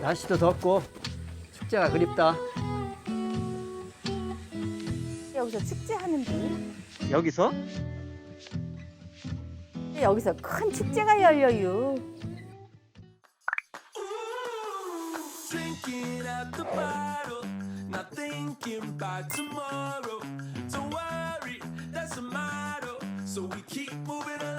날씨도 덥고 축제가 그립다. 여기서 축제하는데 여기서? 여기서 큰 축제가 열려요. Drinking at the bottle, not thinking about tomorrow. Don't worry, that's the motto. So we keep moving along.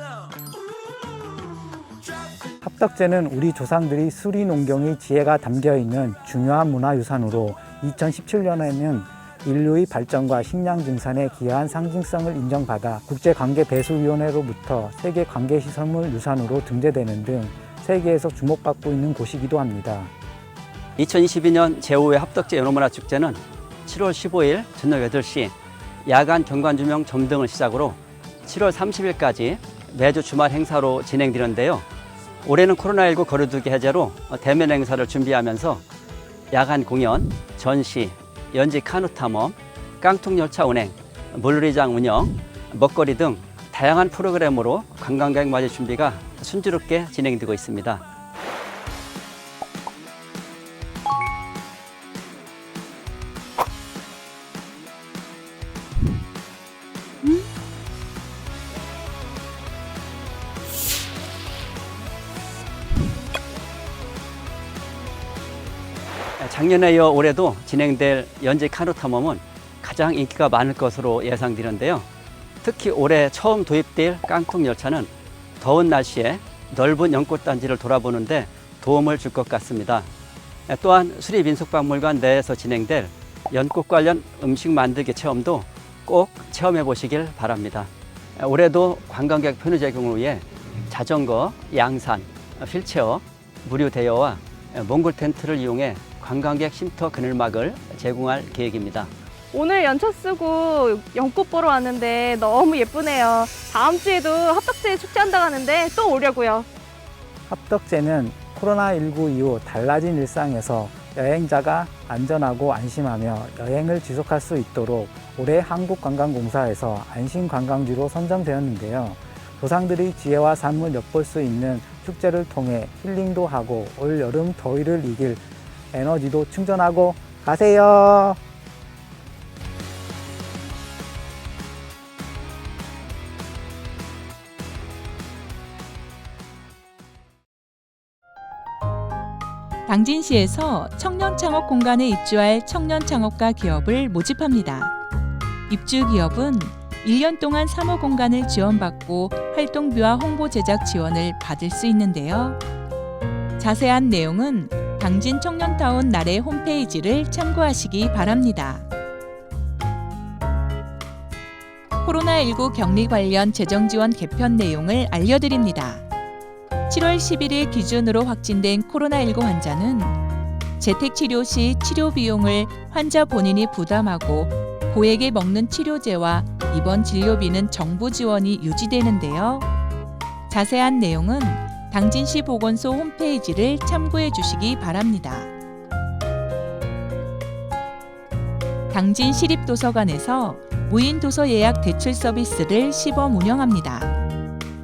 합덕제는 우리 조상들이 수리 농경의 지혜가 담겨 있는 중요한 문화유산으로 2017년에는 인류의 발전과 식량 증산에 기여한 상징성을 인정받아 국제관계배수위원회로부터 세계 관계시설물 유산으로 등재되는 등 세계에서 주목받고 있는 곳이기도 합니다. 2022년 제5회 합덕제 연호문화 축제는 7월 15일 저녁 8시 야간 경관 조명 점등을 시작으로 7월 30일까지 매주 주말 행사로 진행되는데요. 올해는 코로나19 거리두기 해제로 대면 행사를 준비하면서 야간 공연, 전시, 연지 카누 탐험, 깡통 열차 운행, 물놀이장 운영, 먹거리 등 다양한 프로그램으로 관광객 맞이 준비가 순조롭게 진행되고 있습니다. 작년에 이어 올해도 진행될 연지 카누 탐험은 가장 인기가 많을 것으로 예상되는데요. 특히 올해 처음 도입될 깡통 열차는 더운 날씨에 넓은 연꽃 단지를 돌아보는데 도움을 줄 것 같습니다. 또한 수리민속박물관 내에서 진행될 연꽃 관련 음식 만들기 체험도 꼭 체험해 보시길 바랍니다. 올해도 관광객 편의 제공을 위해 자전거, 양산, 휠체어, 무료 대여와 몽골 텐트를 이용해 관광객 쉼터 그늘막을 제공할 계획입니다. 오늘 연차 쓰고 연꽃 보러 왔는데 너무 예쁘네요. 다음 주에도 합덕제 축제 한다고 하는데 또 오려고요. 합덕제는 코로나19 이후 달라진 일상에서 여행자가 안전하고 안심하며 여행을 지속할 수 있도록 올해 한국관광공사에서 안심관광지로 선정되었는데요. 조상들의 지혜와 삶을 엿볼 수 있는 축제를 통해 힐링도 하고 올 여름 더위를 이길 에너지도 충전하고 가세요. 당진시에서 청년 창업 공간에 입주할 청년 창업가 기업을 모집합니다. 입주 기업은 1년 동안 사무 공간을 지원받고 활동비와 홍보 제작 지원을 받을 수 있는데요. 자세한 내용은 당진 청년타운 날의 홈페이지를 참고하시기 바랍니다. 코로나19 격리 관련 재정 지원 개편 내용을 알려드립니다. 7월 11일 기준으로 확진된 코로나19 환자는 재택 치료 시 치료 비용을 환자 본인이 부담하고 고액에 먹는 치료제와 입원 진료비는 정부 지원이 유지되는데요. 자세한 내용은 당진시 보건소 홈페이지를 참고해 주시기 바랍니다. 당진 시립도서관에서 무인 도서 예약 대출 서비스를 시범 운영합니다.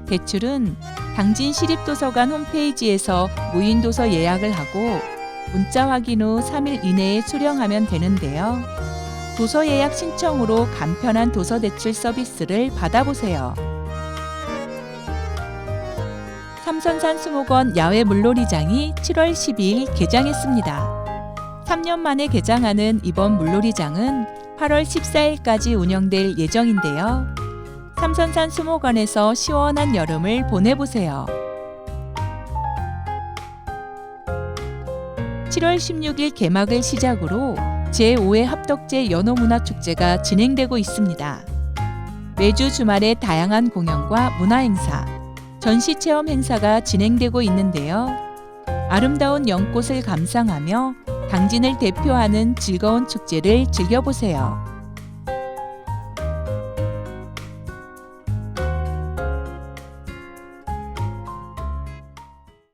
대출은 당진 시립도서관 홈페이지에서 무인 도서 예약을 하고 문자 확인 후 3일 이내에 수령하면 되는데요. 도서 예약 신청으로 간편한 도서 대출 서비스를 받아보세요. 삼선산 수목원 야외 물놀이장이 7월 12일 개장했습니다. 3년 만에 개장하는 이번 물놀이장은 8월 14일까지 운영될 예정인데요. 삼선산 수목원에서 시원한 여름을 보내보세요. 7월 16일 개막을 시작으로 제5회 합덕제 연호문화축제가 진행되고 있습니다. 매주 주말에 다양한 공연과 문화행사, 전시 체험 행사가 진행되고 있는데요. 아름다운 연꽃을 감상하며 당진을 대표하는 즐거운 축제를 즐겨보세요.